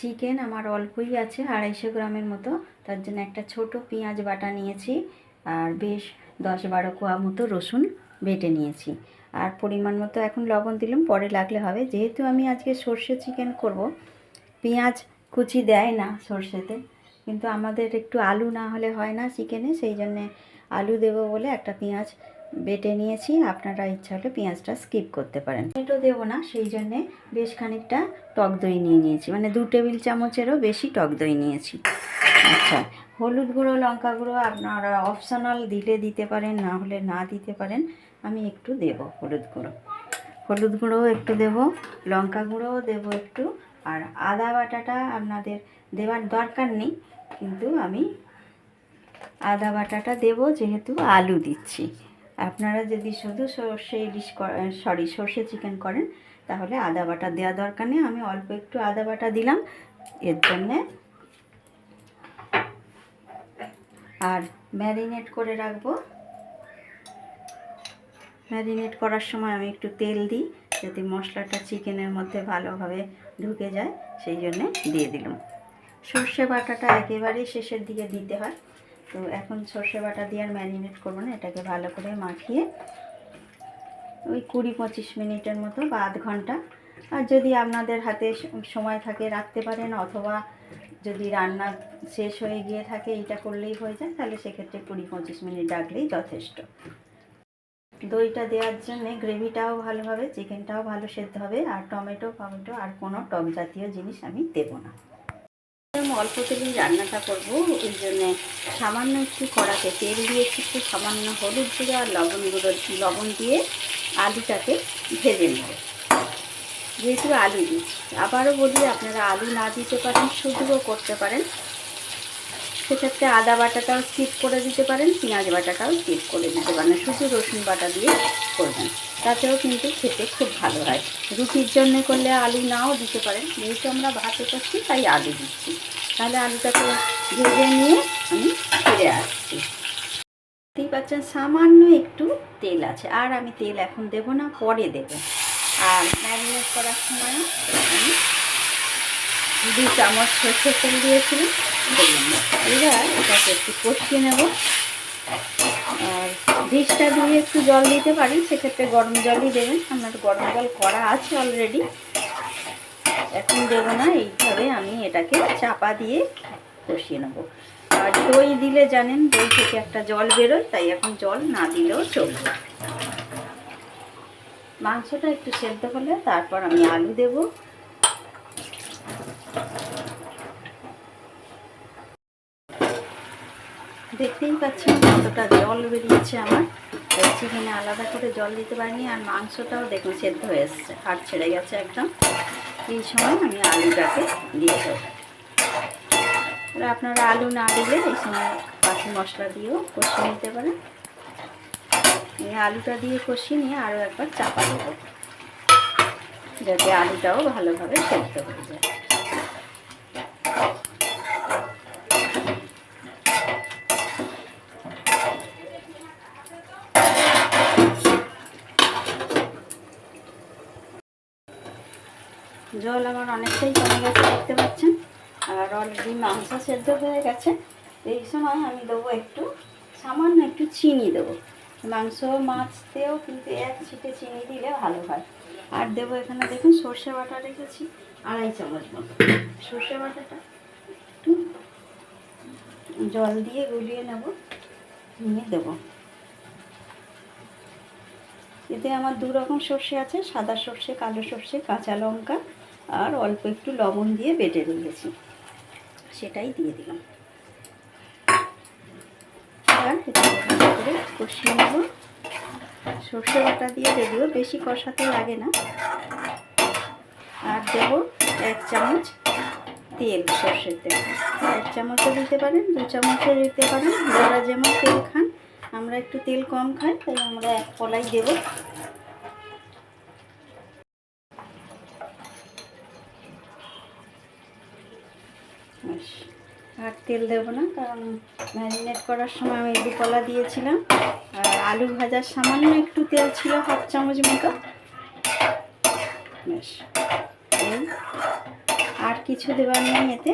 Chicken আমার অল্পই আছে, আড়াইশো গ্রামের মতো। তার জন্য একটা ছোট পেঁয়াজ বাটা নিয়েছি, আর বেশ দশ বারো কোয়া মতো রসুন বেটে নিয়েছি। আর পরিমাণ মতো এখন লবণ দিলাম, পরে লাগলে হবে। যেহেতু আমি আজকে সর্ষে চিকেন করব, পেঁয়াজ কুচি দেয় না সর্ষেতে, কিন্তু আমাদের একটু আলু না হলে হয় না চিকেনে সেই জন্যে আলু দেবো বলে একটা পেঁয়াজ বেটে নিয়েছি, আপনারা ইচ্ছা হলে পেঁয়াজটা স্কিপ করতে পারেন। টমেটো দেবো না, সেই জন্যে বেশ খানিকটা টক দই নিয়ে নিয়েছি। মানে দু টেবিল চামচেরও বেশি টক দই নিয়েছি। আচ্ছা হলুদ গুঁড়ো, লঙ্কা গুঁড়ো আপনারা অপশনাল দিলে দিতে পারেন, না হলে না দিতে পারেন, আমি একটু দেব হলুদ গুঁড়ো। হলুদ গুঁড়োও একটু দেব, লঙ্কা গুঁড়োও দেব একটু, আর আদা বাটাটা আপনাদের দেওয়ার দরকার নেই, কিন্তু আমি আদা বাটাটা দেব, যেহেতু আলু দিচ্ছি। আপনারা যদি শুধু সর্ষে ইলিশ সরি সর্ষে চিকেন করেন, তাহলে আদা বাটা দেওয়া দরকার নেই। আমি অল্প একটু আদা বাটা দিলাম। এর জন্যে আর ম্যারিনেট করে রাখব। ম্যারিনেট করার সময় আমি একটু তেল দিই, যাতে মশলাটা চিকেনের মধ্যে ভালোভাবে ঢুকে যায়। সেই জন্যে দিয়ে দিলাম। সর্ষে বাটাটা একেবারেই শেষের দিকে দিতে হয়। তো এখন সর্ষে বাটা দিয়ে আর ম্যারিনেট করব না, এটাকে ভালো করে মাখিয়ে ওই কুড়ি পঁচিশ মিনিটের মতো বা আধ ঘণ্টা। আর যদি আপনাদের হাতে সময় থাকে রাখতে পারেন অথবা যদি রান্না শেষ হয়ে গিয়ে থাকে এইটা করলেই হয়ে যায়, তাহলে সেক্ষেত্রে কুড়ি পঁচিশ মিনিট রাখলেই যথেষ্ট। দইটা দেওয়ার জন্য গ্রেভিটাও ভালো হবে, চিকেনটাও ভালো সেদ্ধ হবে, আর টমেটো ফমেটো আর কোনো টক জাতীয় জিনিস আমি দেবো না। অল্প তেলেই রান্নাটা করব। এই জন্যে সামান্য একটু কড়াতে তেল দিয়েছি, একটু সামান্য হলুদ গুঁড়ো আর লবণ গুঁড়ো, লবণ দিয়ে আলুটাকে ভেজে নেব। যেহেতু আলু দিচ্ছি আবারও বলি আপনারা আলু না দিতে পারেন শুধুও করতে পারেন। সেক্ষেত্রে আদা বাটাটাও স্কিপ করে দিতে পারেন, পেঁয়াজ বাটাটাও স্কিপ করে দিতে পারেন, শুধু রসুন বাটা দিয়ে করবেন। তাতেও কিন্তু খেতে খুব ভালো হয়। রুটির জন্য করলে আলু নাও দিতে পারেন, যেহেতু আমরা ভাতে করছি, তাই আলু দিচ্ছি। তাহলে আলুটাকে ভেজে নিয়ে আমি ফিরে আসছি। দেখতেই পাচ্ছেন সামান্য একটু তেল আছে, আর আমি তেল এখন দেব না, পরে দেব। আর ম্যারিনেট করার সময় আমি দু চামচ সর্ষের তেল দিয়েছিলাম এবার এটাকে একটু কষিয়ে নেব। আর ডিশটা দিয়ে একটু জল দিতে পারি, সেক্ষেত্রে গরম জলই দেবেন। আপনার গরম জল করা আছে অলরেডি এখন দেবো না, এইভাবে আমি এটাকে চাপা দিয়ে কষিয়ে নেব। আর দই দিলে জানেন, দই থেকে একটা জল বেরোয়, তাই এখন জল না দিলেও চলবে। মাংসটা একটু সেদ্ধ হলে তারপর আমি আলু দেবো। দেখতেই পাচ্ছেন কতটা জল বেরিয়েছে আমার। চিকেনে আলাদা করে জল দিতে পারিনি, আর মাংসটাও দেখুন সেদ্ধ হয়ে এসছে, হাড় ছেড়ে গেছে একদম। এই সময় আমি আলুটাকে দিয়ে দেবো। এবার আপনারা আলু না দিলে এই সময় বাকি মশলা দিয়েও কষিয়ে নিতে পারেন। এই আলুটা দিয়ে কষিয়ে নিয়ে আরও একবার চাপা দেবো, যাতে আলুটাও ভালোভাবে সেদ্ধ হয়ে যায়। জল আমার অনেকটাই কমে গেছে, দেখতে পাচ্ছেন? আর অলরেডি মাংস সেদ্ধ হয়ে গেছে। এই সময় আমি দেবো একটু, সামান্য একটু চিনি দেবো। মাংস মাছতেও কিন্তু এক ছিটে চিনি দিলে ভালো হয়। আর দেবো এখানে দেখুন সর্ষে বাটা রেখেছি, আড়াই চামচ মতো। সর্ষে বাটাটা একটু জল দিয়ে গুলিয়ে নেব, নিয়ে দেবো। এতে আমার দু রকম সর্ষে আছে, সাদা সর্ষে, কালো সর্ষে, কাঁচা লঙ্কা আর অল্প একটু লবণ দিয়ে বেটে রেখেছি সেটাই দিয়ে দিলাম। আর করে কষিয়ে নেব। সর্ষে বাটা দিয়ে যদিও বেশি কষাতে লাগে না। আর দেবো এক চামচ তেল সর্ষের তেল। এক চামচও দিতে পারেন, দু চামচও দিতে পারেন। যারা যেমন তেল খান, আমরা একটু তেল কম খাই, তাই আমরা এক কলাই দেবো। আর তেল দেবো না, কারণ ম্যারিনেট করার সময় আমি দু কলা দিয়েছিলাম। আর আলু ভাজার সামান্য একটু তেল ছিল, হাফ চামচ মতো। এই। আর কিছু দেওয়ার নেই এতে।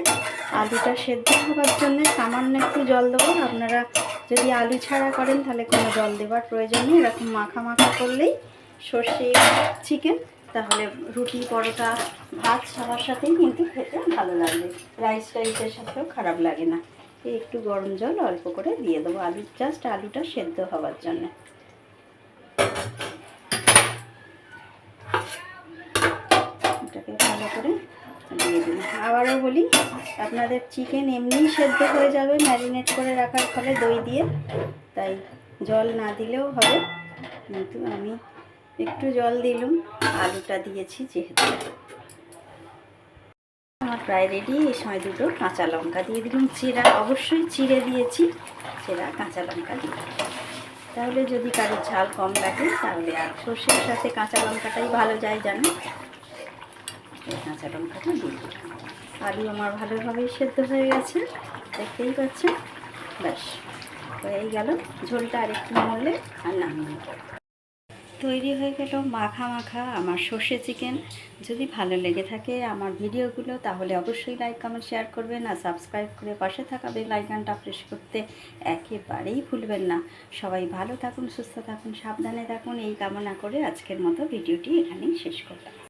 আলুটা সেদ্ধ হওয়ার জন্য সামান্য একটু জল দেবো। আপনারা যদি আলু ছাড়া করেন, তাহলে কোনো জল দেওয়ার প্রয়োজন নেই। এরকম মাখা মাখা করলেই সর্ষে, চিকেন, তাহলে রুটি, পরোটা, ভাত সবার সাথেই কিন্তু খেতে ভালো লাগবে রাইস রাইসের সাথেও খারাপ লাগে না। একটু গরম জল অল্প করে দিয়ে দেবো আলু জাস্ট আলুটা সেদ্ধ হওয়ার জন্য। এটাকে ভালো করে দিয়ে দিন আবারও বলি, আপনাদের চিকেন এমনিই সেদ্ধ হয়ে যাবে ম্যারিনেট করে রাখার ফলে দই দিয়ে। তাই জল না দিলেও হবে, কিন্তু আমি একটু জল দিলুম, আলুটা দিয়েছি যেহেতু। আমার প্রায় রেডি। এই সময় দুটো কাঁচা লঙ্কা দিয়ে দিলাম। চিরা অবশ্যই চিড়ে দিয়েছি। চিরা, কাঁচা লঙ্কা দিয়ে। তাহলে যদি কারোর ঝাল কম লাগে, তাহলে আর সর্ষের সাথে কাঁচা লঙ্কাটাই ভালো যায় এই কাঁচা লঙ্কাটা দিয়ে আলু আমার ভালোভাবেই সেদ্ধ হয়ে গেছে। দেখতেই পাচ্ছেন? ব্যাস, হয়েই গেল। ঝোলটা আরেকটু মরলে আর নামিয়ে। তৈরি হয়ে গেল মাখা মাখা আমার সর্ষে চিকেন। যদি ভালো লেগে থাকে আমার ভিডিওগুলো, তাহলে অবশ্যই লাইক কমেন্ট শেয়ার করবেন আর সাবস্ক্রাইব করে পাশে থাকা বেল আইকনটা প্রেস করতে একেবারেই ভুলবেন না। সবাই ভালো থাকুন, সুস্থ থাকুন, সাবধানে থাকুন। এই কামনা করে আজকের মতো ভিডিওটি এখানেই শেষ করলাম।